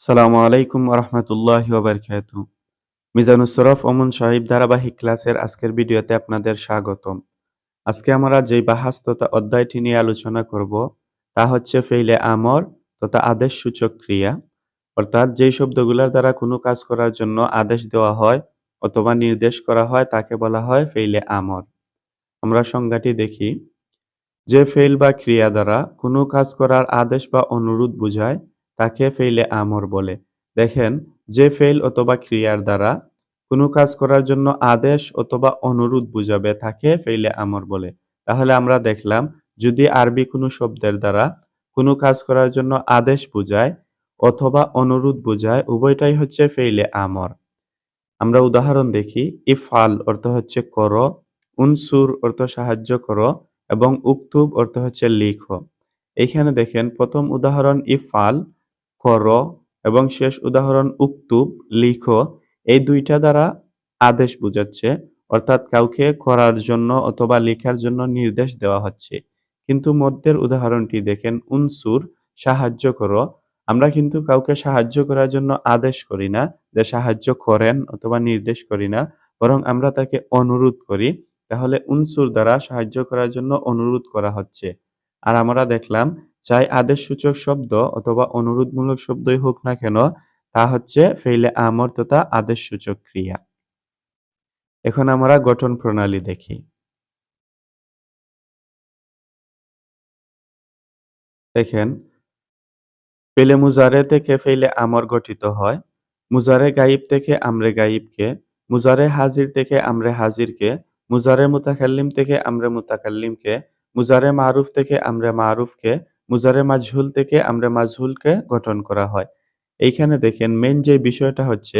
সালামু আলাইকুম রহমতুল্লাহি ওবরকাত মিজানুস সরফ অমন সাহিব ধারাবাহিক ক্লাসের আজকের ভিডিওতে আপনাদের স্বাগতম। আজকে আমরা যে বাহাস তথা অধ্যায়টি নিয়ে আলোচনা করব, তা হচ্ছে ফেইলে আমর তথা আদেশ সূচক ক্রিয়া। অর্থাৎ যেই শব্দগুলোর দ্বারা কোনো কাজ করার জন্য আদেশ দেওয়া হয় অথবা নির্দেশ করা হয়, তাকে বলা হয় ফেইলে আমর। আমরা সংজ্ঞাটি দেখি। যে ফেইল বা ক্রিয়া দ্বারা কোনো কাজ করার আদেশ বা অনুরোধ বোঝায় তাকে ফেইলে আমর বলে। দেখেন, যে ফেইল অথবা ক্রিয়ার দ্বারা কোনো কাজ করার জন্য আদেশ অথবা অনুরোধ বুঝাবে, তাকে ফেইলে আমর বলে। তাহলে আমরা দেখলাম, যদি আরবি কোনো শব্দের দ্বারা কোনো কাজ করার জন্য আদেশ বুঝায় অথবা অনুরোধ বুঝায়, উভয়টাই হচ্ছে ফেইলে আমর। আমরা উদাহরণ দেখি ইফাল অর্থ হচ্ছে করো, উনসুর অর্থ সাহায্য করো এবং উক্তুব অর্থ হচ্ছে লিখো। এখানে দেখেন, প্রথম উদাহরণ ইফাল করো এবং শেষ উদাহরণ উক্তুব লিখো, এই দুইটা দ্বারা আদেশ বুঝাচ্ছে, অর্থাৎ কাউকে করার জন্য অথবা লেখার জন্য নির্দেশ দেওয়া হচ্ছে। কিন্তু মধ্যের উদাহরণটি দেখেন, উনসুর, সাহায্য করো। আমরা কিন্তু কাউকে সাহায্য করার জন্য আদেশ করি না, যে সাহায্য করেন অথবা নির্দেশ করি না, বরং আমরা তাকে অনুরোধ করি। তাহলে উনসুর দ্বারা সাহায্য করার জন্য অনুরোধ করা হচ্ছে। আর আমরা দেখলাম চাই আদেশসূচক শব্দ অথবা অনুরোধমূলক শব্দই হোক না কেন, তা হচ্ছে ফেইলে আমর তথা আদেশসূচক ক্রিয়া। এখন আমরা গঠন প্রণালী দেখি। দেখেন ফেলে মুজারে থেকে ফেলে আমর গঠিত হয়, মুজারে গাইব থেকে আমরে গাইবকে, মুজারে হাজির থেকে আমরে হাজিরকে, মুজারে মুতাকাল্লিম থেকে আমরে মুতাকাল্লিমকে, মুজারে মারুফ থেকে আমরে মারুফকে মুজারে মাজহুল থেকে আমরা মাজহুলকে গঠন করা হয়। এইখানে দেখেন মেন যে বিষয়টা হচ্ছে,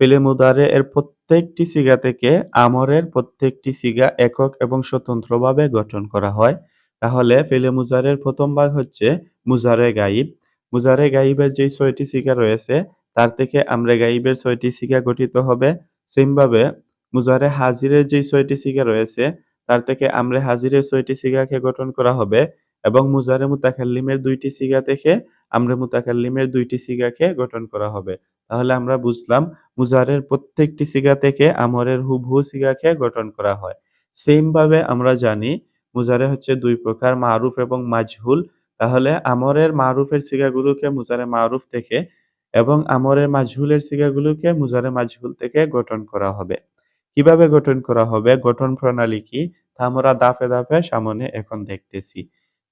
ফেলে মুদারে এর প্রত্যেকটি সিগা থেকে আমরের প্রত্যেকটি সিগা একক এবং স্বতন্ত্রভাবে গঠন করা হয়। তাহলে ফেলে মুজারের প্রথম ভাগ হচ্ছে মুজারে গাইব। মুজারে গাইবের যেই ছয়টি সিগা রয়েছে, তার থেকে আমরা গাইবের ছয়টি সিগা গঠিত হবে। সেমভাবে মুজারে হাজিরের যেই ছয়টি সিগা রয়েছে, তার থেকে আমরা হাজিরের ছয়টি সিগাকে গঠন করা হবে। এবং মুজারে মুতাকাল্লিমের দুইটি সিগা থেকে আমরে মুতাকাল্লিমের দুইটি সিগাকে গঠন করা হবে। তাহলে আমরা বুঝলাম মুজারের প্রত্যেকটি সিগা থেকে আমরের হুবহু সিগাকে গঠন করা হয়। সেম ভাবে আমরা জানি মুজারে হচ্ছে দুই প্রকার, মারুফ এবং মাজহুল। তাহলে আমরের মারুফের সিগাগুলোকে মুজারে মারুফ থেকে এবং আমরের মাজহুলের সিগাগুলোকে মুজারে মাজহুল থেকে গঠন করা হবে। কীভাবে গঠন করা হবে? গঠন প্রণালী কি? তা আমরা দাফে দাফে সামনে এখন দেখতেছি।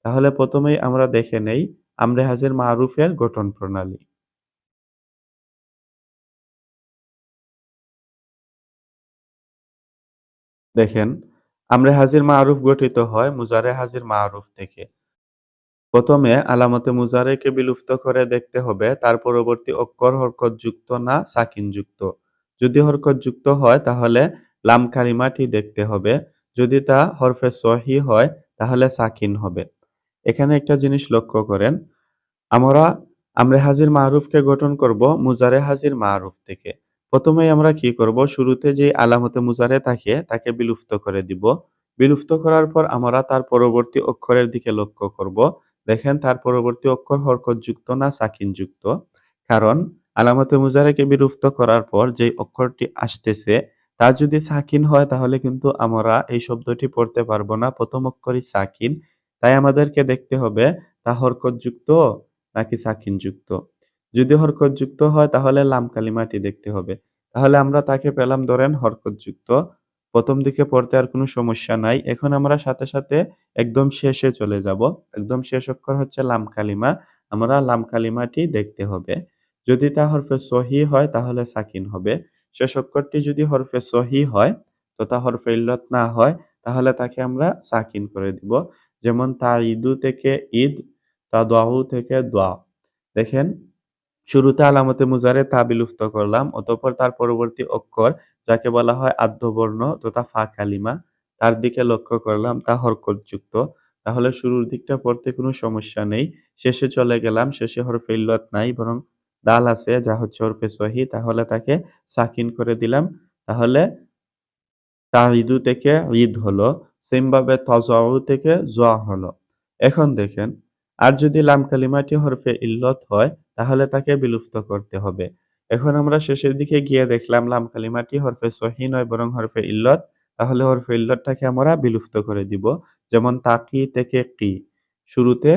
তাহলে প্রথমেই আমরা দেখে নেই আমরে হাজির মারুফের গঠন প্রণালী। দেখেন, আমরে হাজির মারুফ গঠিত হয় মুজারে হাজির মারুফ থেকে। প্রথমে আলামতে মুজারেকে বিলুপ্ত করে দেখতে হবে, তার পরবর্তী অক্ষর হরকত যুক্ত না সাকিন যুক্ত যদি হরকত যুক্ত হয়, তাহলে লাম কালিমাটি দেখতে হবে। যদি তা হরফে সহি হয়, তাহলে সাকিন হবে। এখানে একটা জিনিস লক্ষ্য করেন। আমরা আমরা হাজির মারুফকে গঠন করব মুজারে হাজির মারুফ থেকে। প্রথমেই আমরা কি করব? শুরুতে যে আলামতে মুজারে থাকে, তাকে বিলুপ্ত করে দিব। বিলুপ্ত করার পর আমরা তার পরবর্তী অক্ষরের দিকে লক্ষ্য করব। দেখেন, তার পরবর্তী অক্ষর হরকত যুক্ত না সাকিন যুক্ত কারণ, আলামতে মুজারেকে বিলুপ্ত করার পর যে অক্ষরটি আসতেছে, তা যদি সাকিন হয় তাহলে কিন্তু আমরা এই শব্দটি পড়তে পারব না। প্রথম অক্ষরই সাকিন তাই আমাদেরকে দেখতে হবে, তা হরকত যুক্ত নাকি সাকিন যুক্ত যদি হরকত যুক্ত হয়, তাহলে লাম কালিমাটি দেখতে হবে। তাহলে আমরা তাকে পেলাম ধরেন হরকত যুক্ত প্রথম দিকে পড়তে আর কোনো সমস্যা নাই। এখন আমরা সাথে সাথে একদম শেষে চলে যাব। একদম শেষ অক্ষর হচ্ছে লাম কালিমা আমরা লাম কালিমাটি দেখতে হবে। যদি তা হরফে সহি হয়, তাহলে সাকিন হবে। শেষ অক্ষরটি যদি হরফে সহি হয়, তো তা হরফে ইল্লত না হয়, তাহলে তাকে আমরা সাকিন করে দিব। যেমন তা ইদু থেকে ঈদ তা দোয়াহু থেকে দোয়া। দেখেন, শুরুতে আলামতে মুজারে তা বিলুপ্ত করলাম, অতঃপর তার পরবর্তী অক্ষর, যাকে বলা হয় আদ্যবর্ণ তথা ফা কালিমা। তার দিকে লক্ষ্য করলাম, তা হরকতযুক্ত। তাহলে শুরুর দিকটা পড়তে কোনো সমস্যা নেই। শেষে চলে গেলাম, শেষে হরফে ইল্লত নাই, বরং দাল আছে, যা হচ্ছে হরফে সহি, তাহলে তাকে সাকিন করে দিলাম। তাহলে তাহিদু থেকে ঈদ হলো, সেমভাবে তজাউ থেকে জোয়া হলো এখন দেখেন, আর যদি লাম কালিমাটি হরফে ইল্লত হয়, তাহলে তাকে বিলুপ্ত করতে হবে। এখন আমরা শেষের দিকে গিয়ে দেখলাম লাম কালিমাটি হরফে সহি নয়, বরং হরফে ইল্লত। তাহলে হরফে ইল্লতটাকে আমরা বিলুপ্ত করে দিব। যেমন তাকি থেকে কি। শুরুতে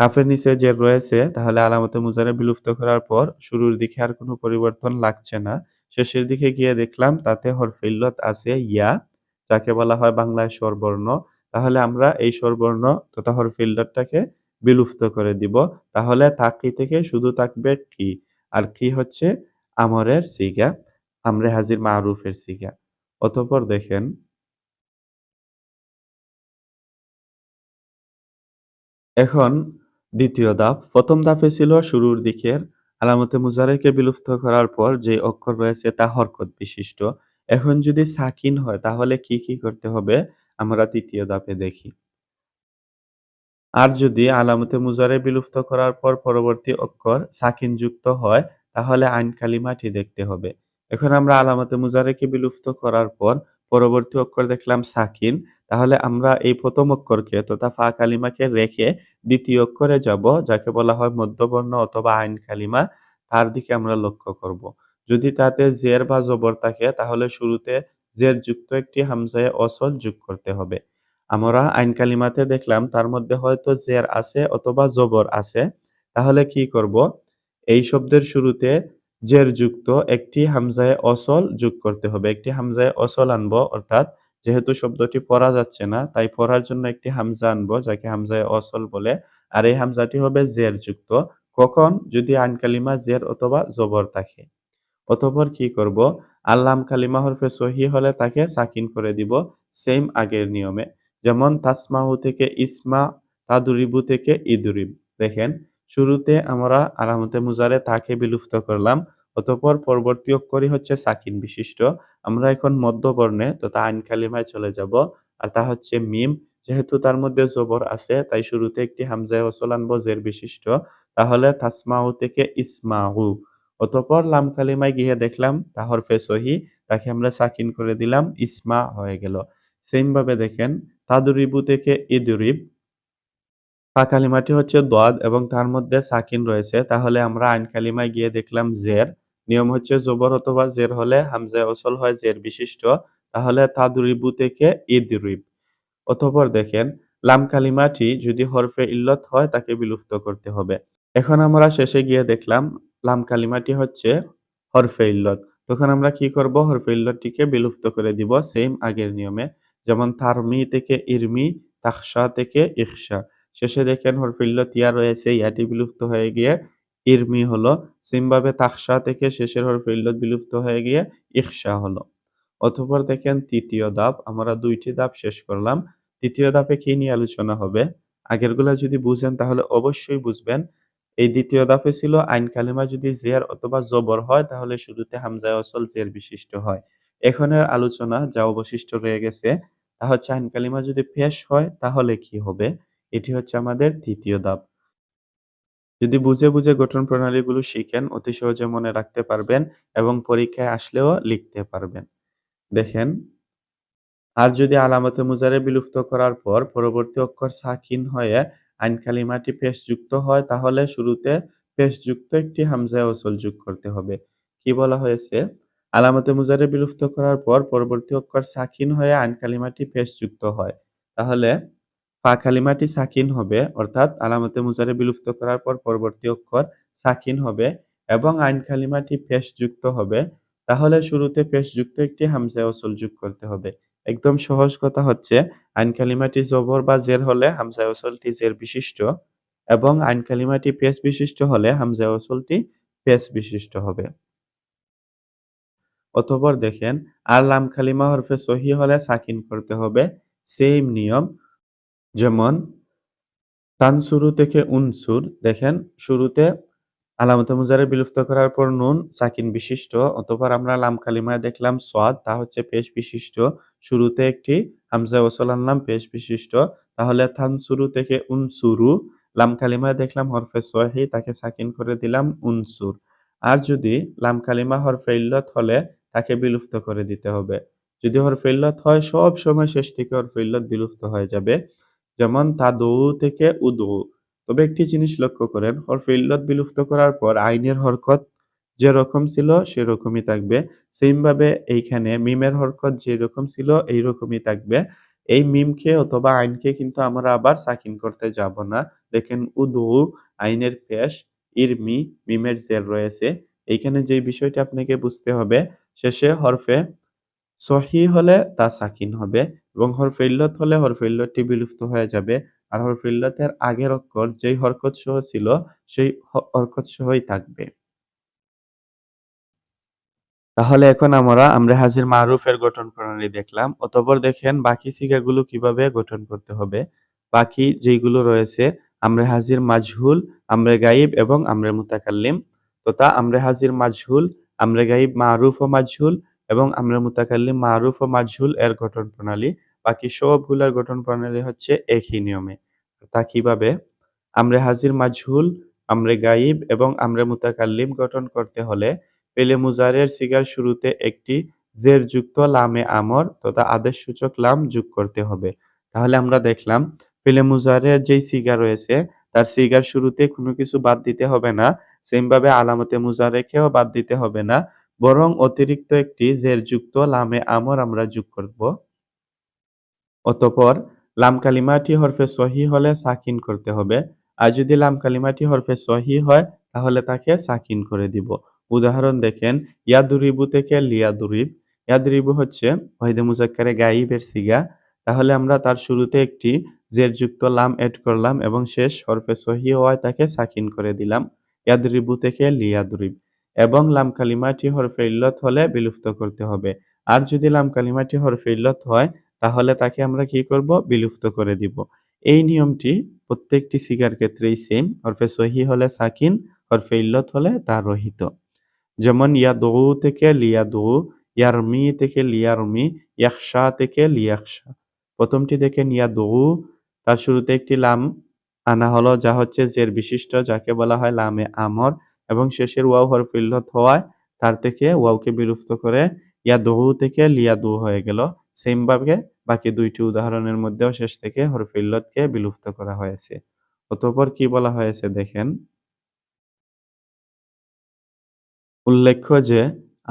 কাফের নিচে যে রয়েছে, তাহলে আলামতে মুজারে বিলুপ্ত করার পর শুরুর দিকে আর কোনো পরিবর্তন লাগছে না। শেষের দিকে গিয়ে দেখলাম তাতে হরফে ইল্লত আছে ইয়া, যাকে বলা হয় বাংলায় স্বরবর্ণ। তাহলে আমরা এই স্বরবর্ণ তথা হরফে ইল্লতটাকে বিলুপ্ত করে দিব। তাহলে তাকি থেকে শুধু থাকবে কি। আর কি হচ্ছে আমরের সিগা, আমরে হাজির মারুফের সিগা। অতঃপর দেখেন এখন দ্বিতীয় ধাপ। প্রথম ধাপে ছিল শুরুর দিকের আলামতে মুজারেকে বিলুপ্ত করার পর যে অক্ষর রয়েছে তা হরকত বিশিষ্ট। এখন যদি সাকিন হয় তাহলে কি, কি করতে হবে? আমরা তৃতীয় ধাপে দেখি। আর যদি আলামতে মুজারে বিলুপ্ত করার পর পরবর্তী অক্ষর সাকিন যুক্ত হয় তাহলে আইন কালিমাটি দেখতে হবে। এখন আমরা আলামতে মুজারেকে বিলুপ্ত করার পর পরবর্তী অক্ষর দেখলাম সাকিন। তাহলে আমরা এই প্রথম অক্ষরকে তথা ফা কালিমাকে রেখে দ্বিতীয় অক্ষরে যাব, যাকে বলা হয় মধ্যবর্ণ অথবা আইন কালিমা তার দিকে আমরা লক্ষ্য করব। যদি তাতে জের বা জবর থাকে, তাহলে শুরুতে জের যুক্ত একটি হামজায়ে অসল যোগ করতে হবে। আমরা আইন কালিমাতে দেখলাম, তার মধ্যে হয়তো জের আছে অথবা জবর আছে। তাহলে কি করব? এই শব্দের শুরুতে জের যুক্ত একটি হামজায়ে অসল যোগ করতে হবে। একটি হামজায়ে অসল আনব অর্থাৎ যেহেতু শব্দটি পড়া যাচ্ছে না তাই পড়ার জন্য একটি হামজা আনব যাকে হামজায় অসল বলে। আর এই হামজাটি হবে জের যুক্ত। কখন? যদি আইন কালিমা জের অথবা জবর থাকে। অতপর কি করব? আর লাম কালিমা হরফে সহি হলে তাকে সাকিন করে দিব সেম আগের নিয়মে। যেমন তাসমাউ থেকে ইসমা, তাদুরিবু থেকে ইদুরিব। দেখেন শুরুতে আমরা আলামতে মুজারে তাকে বিলুপ্ত করলাম। অতঃপর পরবর্তী অক্ষরই হচ্ছে সাকিন বিশিষ্ট। আমরা এখন মধ্যবর্ণে তথা আইন কালিমায় চলে যাব। আর তা হচ্ছে মিম। যেহেতু তার মধ্যে জবর আছে তাই শুরুতে একটি হামজায়ে ওসল আনব জের বিশিষ্ট। তাহলে তাসমাউ থেকে ইসমাউ। অতঃপর লাম কালিমায় গিয়ে দেখলাম তা হরফে সহি, তাকে আমরা সাকিন করে দিলাম ইসমা হয়ে গেল। সেম ভাবে দেখেন তাদুরিবু থেকে ইদুরিব। ফা কালিমাটি হচ্ছে দোয়াদ এবং তার মধ্যে সাকিন রয়েছে তাহলে আমরা আইন কালিমায় গিয়ে দেখলাম জের। নিয়ম হচ্ছে জবর অথবা জের হলে হামজায়ে অসল হয় জের বিশিষ্ট। তাহলে তাদুরিবু থেকে ইদরিব। অতঃপর দেখেন লাম কালিমাটি যদি হরফে ইল্লত হয় তাকে বিলুপ্ত করতে হবে। এখন আমরা শেষে গিয়ে দেখলাম লাম কালিমাটি হচ্ছে হরফে ইল্লত। তখন আমরা কি করব? হরফে ইল্লতটিকে বিলুপ্ত করে দিব সেম আগের নিয়মে। যেমন তারমি থেকে ইরমি, তাখশা থেকে ইখশা। শেষে দেখেন হরফে ইল্লত ইয়া রয়েছে, ইয়াটি বিলুপ্ত হয়ে গিয়ে ইরমি হলো। সেম ভাবে তাখশা থেকে শেষের হরফে ইল্লত বিলুপ্ত হয়ে গিয়ে ইখশা হলো। অতঃপর দেখেন তৃতীয় ধাপ, আমরা ২ টি ধাপ শেষ করলাম। তৃতীয় ধাপে কি নিয়ে আলোচনা হবে? আগেরগুলা যদি বুঝেন তাহলে অবশ্যই বুঝবেন। এই দ্বিতীয় ধাপে ছিল আইন কালিমা যদি জের অথবা জবর হয় তাহলে শুরুতে হামজায়ে ওসল জের বিশিষ্ট হয়। এখনের আলোচনা যা অবশিষ্ট রয়ে গেছে তা হচ্ছে আইন কালিমা যদি পেশ হয় তাহলে কি হবে? এটি হচ্ছে আমাদের তৃতীয় ধাপ। যদি বুঝে, বুঝে গঠন প্রণালীগুলো শিখেন অতি সহজে মনে রাখতে পারবেন এবং পরীক্ষায় আসলেও লিখতে পারবেন। দেখেন আর যদি আলামতে মুজারে বিলুপ্ত করার পর পরবর্তী অক্ষর সাকিন হয়ে আইন কালিমাটি পেশযুক্ত হয় তাহলে শুরুতে পেশযুক্ত একটি হামজায়ে ওসল যোগ করতে হবে। কি বলা হয়েছে? আলামতে মুজারে বিলুপ্ত করার পর পরবর্তী অক্ষর সাকিন হয়ে আইন কালিমাটি পেশযুক্ত হয়। তাহলে ফা কালিমাটি সাকিন হবে, অর্থাৎ আলামতে মুজারে বিলুপ্ত করার পর পরবর্তী অক্ষর সাকিন হবে এবং আইন কালিমাটি পেশযুক্ত হবে। তাহলে শুরুতে পেশযুক্ত একটি হামজায়ে ওসল যোগ করতে হবে। একদম সহজ কথা হচ্ছে আইন কালিমাটি জবর বা জের হলে হামজায়ে ওসলটি জের বিশিষ্ট এবং আইন কালিমাটি পেশ বিশিষ্ট হলে হামজায়ে ওসলটি পেশ বিশিষ্ট হবে। অতঃপর দেখেন, আর লাম কালিমা হরফে সহি হলে সাকিন করতে হবে। সেম নিয়ম। যেমন তানসুরু থেকে উনসুর দেখেন, শুরুতে আলামতে মুজারে বিলুপ্ত করার পর নুন, সাকিন বিশিষ্ট, অতঃপর আমরা লাম কালিমায় দেখলাম সোয়াদ, তা হচ্ছে পেশ বিশিষ্ট, শুরুতে একটি হামজা ওসল আনলাম, পেশ বিশিষ্ট, তাহলে থানসুরু থেকে উনসুরু লাম কালিমায় দেখলাম হরফে সহি তাকে সাকিন করে দিলাম উনসুর আর যদি লাম কালিমা হরফে ইল্লত হলে, তাকে বিলুপ্ত করে দিতে হবে। যদি হরফে ইল্লত হয়, সব সময় শেষ থেকে হরফে ইল্লত বিলুপ্ত হয়ে যাবে। যেমন তাদৌ থেকে উদৌ তবে একটি জিনিস লক্ষ্য করেন হরফে ইল্লত বিলুপ্ত করার পর আইনের হরকত যেরকম ছিল সেরকমই থাকবে। সেম ভাবে এইখানে মিমের হরকত যেরকম ছিল এইরকমই থাকবে। এই মিমকে অথবা আইনকে কিন্তু আমরা আবার সাকিন করতে যাব না। দেখেন উদু আইনের পেশ, ইরমি মিমের জের রয়েছে। এইখানে যেই বিষয়টি আপনাকে বুঝতে হবে শেষে হরফে সহি হলে তা সাকিন হবে এবং হরফে ইল্লত হলে হরফে ইল্লতটি বিলুপ্ত হয়ে যাবে। আর হরফে ইল্লতের আগের অক্ষর যেই হরকত সহ ছিল সেই হরকত সহই থাকবে। তাহলে এখন আমরা আমরে হাজির মারুফের গঠন প্রণালী দেখলাম। অতঃপর দেখেন বাকি সিগাগুলো কীভাবে গঠন করতে হবে। বাকি যেইগুলো রয়েছে আমরে হাজির মাজহুল, আমরে গাইব এবং আমরে মুতাকাল্লিম তথা আমরে হাজির মাজহুল, আমরে গাইব মারুফ ও মাজহুল এবং আমরে মুতাকাল্লিম মারুফ ও মাজহুল এর গঠন প্রণালী। বাকি সবগুলার গঠন প্রণালী হচ্ছে একই নিয়মে। তা কীভাবে? আমরে হাজির মাজহুল, আমরে গাইব এবং আমরে মুতাকাল্লিম গঠন করতে হলে পেলে মুজারের সিগার শুরুতে একটি জেরযুক্ত লামে আমর তথা আদেশ সূচক লাম যোগ করতে হবে। তাহলে আমরা দেখলাম পেলে মুজারের যেই সিগা রয়েছে তার সিগার শুরুতে কোনো কিছু বাদ দিতে হবে না। সেমভাবে আলামতে মুজারেকেও বাদ দিতে হবে না। বরং অতিরিক্ত একটি জেরযুক্ত লামে আমর আমরা যোগ করব। অতঃপর লাম কালিমাটি হরফে সহি হলে সাকিন করতে হবে। আর যদি লাম কালিমাটি হরফে সহি হয়, তাহলে তাকে সাকিন করে দিব। উদাহরণ দেখেন, ইয়াদুরিবু থেকে লিয়াদুরিব। ইয়াদরিবু হচ্ছে ওয়াহিদে মুজাক্কারে গাইবের সিগা। তাহলে আমরা তার শুরুতে একটি জেরযুক্ত লাম এড করলাম এবং শেষ হরফে সহি হওয়ায় তাকে সাকিন করে দিলাম। ইয়াদরিবু থেকে লিয়াদরিব এবং লাম কালিমাটি হরফে ইল্লত হলে বিলুপ্ত করতে হবে। আর যদি লাম কালিমাটি হরফে ইল্লত হয় তাহলে তাকে আমরা কি করব বিলুপ্ত করে দিব। এই নিয়মটি প্রত্যেকটি সিগার ক্ষেত্রেই সেম। হরফে সহি হলে সাকিন, হরফে ইল্লত হলে তা রহিত। যেমন ইয়াদউ থেকে লিয়া লিয়াদউ, ইয়ারমি থেকে লিয়ারমি, ইয়াকশা থেকে লিয়াকশা প্রথমটি দেখেন ইয়াদউ তার শুরুতে একটি লাম আনা হলো যা হচ্ছে জের বিশিষ্ট যাকে বলা হয় লামে আমর এবং শেষের ওয়াও হরফে হওয়ায় তার থেকে ওয়াওকে বিলুপ্ত করে ইয়াদউ থেকে লিয়া লিয়াদু হয়ে গেল। সেম ভাবে বাকি দুইটি উদাহরণের মধ্যেও শেষ থেকে হরফে ইল্লতকে বিলুপ্ত করা হয়েছে। অতঃপর কি বলা হয়েছে দেখেন উল্লেখ্য যে,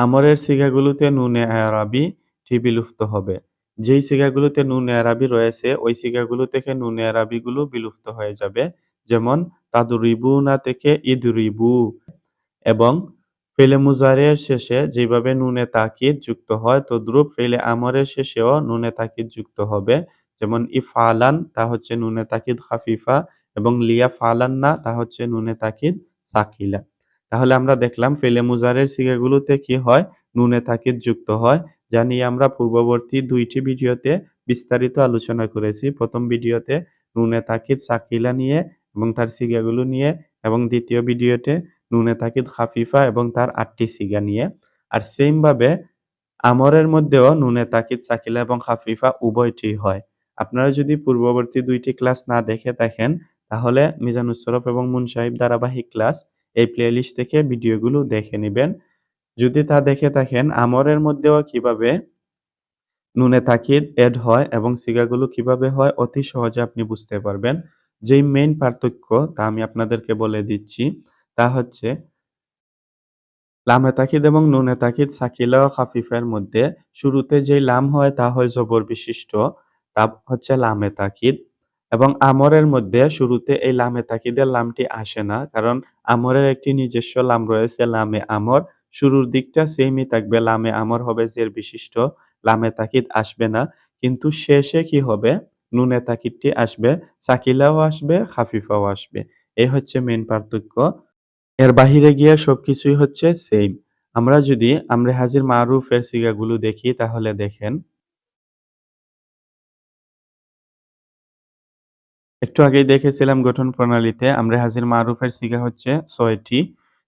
আমরের সিগাগুলোতে নুনে আরাবি টি বিলুপ্ত হবে। যেই সিগাগুলোতে নুনে আরাবি রয়েছে, ওই সিগাগুলো থেকে নুনে আরাবিগুলো বিলুপ্ত হয়ে যাবে। যেমন তাদরিবুনা থেকে ইদরিবু এবং ফেলে মুজারের শেষে যেভাবে নুনে তাকিদ যুক্ত হয়, তদ্রুপ ফেলে আমরের শেষেও নুনে তাকিদ যুক্ত হবে। যেমন ইফআলান তা হচ্ছে নুনে তাকিদ খাফিফা এবং লিয়া ফালান না তা হচ্ছে নুনে তাকিদ সাকিলা। তাহলে আমরা দেখলাম ফেলে মুজারের সিগাগুলোতে কি হয় নুনে তাকিদ যুক্ত হয়, যা নিয়ে আমরা পূর্ববর্তী দুইটি ভিডিওতে বিস্তারিত আলোচনা করেছি প্রথম ভিডিওতে নুনে তাকিদ সাকিলা নিয়ে এবং তার সিগাগুলো নিয়ে এবং দ্বিতীয় ভিডিওতে নুনে তাকিদ খাফিফা এবং তার আটটি সিগা নিয়ে আর সেমভাবে আমরের মধ্যেও নুনে তাকিদ সাকিলা এবং খাফিফা উভয়টি হয় আপনারা যদি পূর্ববর্তী দুইটি ক্লাস না দেখে থাকেন, তাহলে মিজানুসরফ এবং মুনসাহিব ধারাবাহিক ক্লাস এই প্লেলিস্ট থেকে ভিডিওগুলো দেখে নেবেন। যদি তা দেখে থাকেন, আমরের মধ্যেও কীভাবে নুনে তাকিদ এড হয় এবং সিগাগুলো কীভাবে হয়, অতি সহজে আপনি বুঝতে পারবেন। যেই মেইন পার্থক্য তা আমি আপনাদেরকে বলে দিচ্ছি। তা হচ্ছে লামে তাকিদ এবং নুনে তাকিদ সাকিলা ও খাফিফের মধ্যে শুরুতে যেই লাম হয় তা হয় জবর বিশিষ্ট, তা হচ্ছে লামে তাকিদ। এবং আমরের মধ্যে শুরুতে এই লামে তাকিদের লামটি আসে না কারণ আমরের একটি নিজস্ব লাম রয়েছে লামে আমর, শুরুর দিকটা সেমই থাকবে, লামে আমর হবে জের বিশিষ্ট, লামে তাকিদ আসবে না, কিন্তু শেষে কি হবে নুনে তাকিদটি আসবে, সাকিলাও আসবে, খাফিফাও আসবে। এই হচ্ছে মেন পার্থক্য। এর বাহিরে গিয়ে সবকিছুই হচ্ছে সেম আমরা যদি আমরা হাজির মারুফের সিগাগুলো দেখি, তাহলে দেখেন। একটু আগেই দেখেছিলাম গঠন প্রণালীতে, আমরা হাজির মারুফের সিগা হচ্ছে ছয়টি।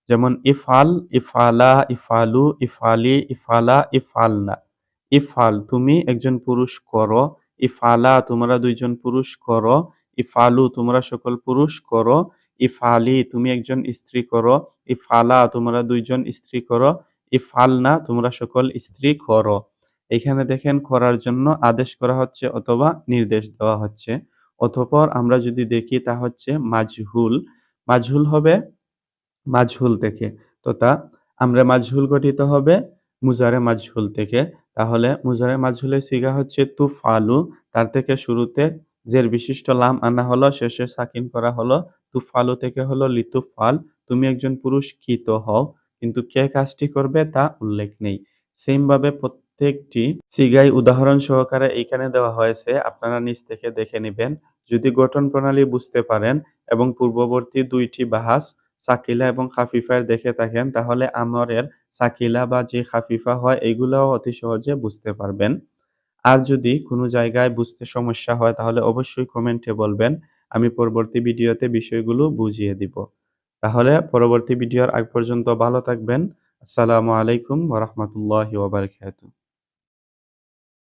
যেমন, ইফাল, ইফালা, ইফালু, ইফালি, ইফালা, ইফালনা। ইফাল, তুমি একজন পুরুষ, করো। ইফালা, তোমরা দুইজন পুরুষ করো ইফালু, তোমরা সকল পুরুষ করো ইফালি, তুমি একজন স্ত্রী করো ইফালা, তোমরা দুইজন স্ত্রী করো ইফালনা, তোমরা সকল স্ত্রী করো এখানে দেখেন করার জন্য আদেশ করা হচ্ছে অথবা নির্দেশ দেওয়া হচ্ছে অতঃপর আমরা যদি দেখি তা হচ্ছে মাজহুল। মাজহুল হবে মাজহুল থেকে। তথা আমরা মাজহুল গঠিত হবে মুজারে মাজহুল থেকে। তাহলে মুজারে মাজহুলের সিগা হচ্ছে তুফআলু। তার থেকে শুরুতে জের বিশিষ্ট লাম আনা হলো, শেষে সাকিন করা হলো। তুফআলু থেকে হলো লিতুফআল। তুমি একজন পুরস্কৃত হও। কিন্তু কে কাজটি করবে তা উল্লেখ নেই। সেম ভাবে প্রত্যেকটি সিগাই উদাহরণ সহকারে এইখানে দেওয়া হয়েছে। আপনারা নিজ থেকে দেখে নেবেন যদি গঠন প্রণালী বুঝতে পারেন এবং পূর্ববর্তী ২ টি বাহাস সাকিলা এবং খাফিফার দেখে থাকেন, তাহলে আমরের সাকিলা বা যে খাফিফা হয়, এগুলাও অতি সহজে বুঝতে পারবেন। আর যদি কোনো জায়গায় বুঝতে সমস্যা হয়, তাহলে অবশ্যই কমেন্টে বলবেন। আমি পরবর্তী ভিডিওতে বিষয়গুলো বুঝিয়ে দিব। তাহলে পরবর্তী ভিডিওর আগ পর্যন্ত ভালো থাকবেন। আসসালামু আলাইকুম ওয়া রাহমাতুল্লাহি ওয়া বারাকাতুহু।